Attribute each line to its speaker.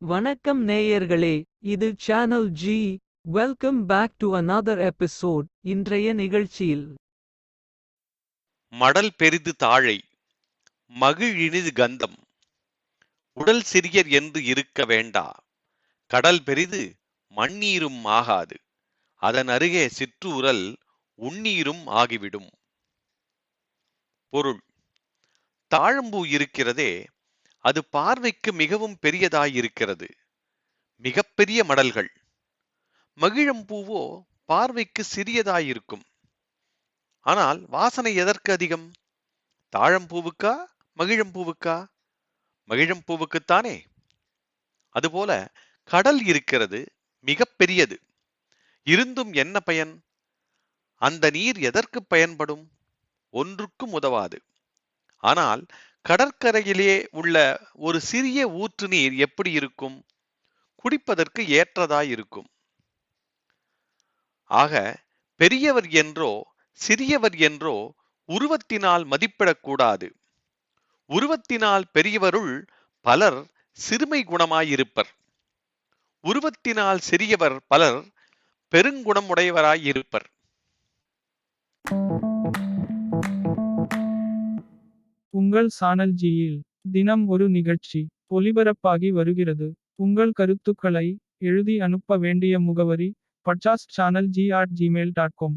Speaker 1: வணக்கம் நேயர்களே இது channel G welcome back to another episode இன்றைய நிகழ்ச்சியில்.
Speaker 2: மடல் பெரிது தாழை மகிழினிது கந்தம். உடல் சிறியர் என்று இருக்க வேண்டா கடல் பெரிது மண்ணீரும் ஆகாது. அதன் அருகே சிற்றூரல் உண்ணீரும் ஆகிவிடும். பொருள் தாழம்பூ இருக்கிறதே அது பார்வைக்கு மிகவும் பெரியதாயிருக்கிறது. மிகப்பெரிய மடல்கள். மகிழம்பூவோ பார்வைக்கு சிறியதாயிருக்கும். ஆனால் வாசனை எதற்கு அதிகம்? தாழம்பூவுக்கா மகிழம்பூவுக்கா மகிழம்பூவுக்குத்தானே அதுபோல கடல் இருக்கிறது மிக பெரியது இருந்தும் என்ன பயன்? அந்த நீர் எதற்கு பயன்படும்? ஒன்றுக்கும் உதவாது. ஆனால் கடற்கரையிலே உள்ள ஒரு சிறிய ஊற்று நீர் எப்படி இருக்கும்? குடிப்பதற்கு ஏற்றதாயிருக்கும் ஆக பெரியவர் என்றோ சிறியவர் என்றோ உருவத்தினால் மதிப்பிடக்கூடாது. உருவத்தினால் பெரியவருள் பலர் சிறுமை குணமாயிருப்பர். உருவத்தினால் சிறியவர் பலர் பெருங்குணமுடையவராயிருப்பர்.
Speaker 3: உங்கள் சானல் ஜியில் தினம் ஒரு நிகழ்ச்சி ஒலிபரப்பாகி வருகிறது. உங்கள் கருத்துக்களை எழுதி அனுப்ப வேண்டிய முகவரி பட்சாஸ்ட் channel G at gmail dot com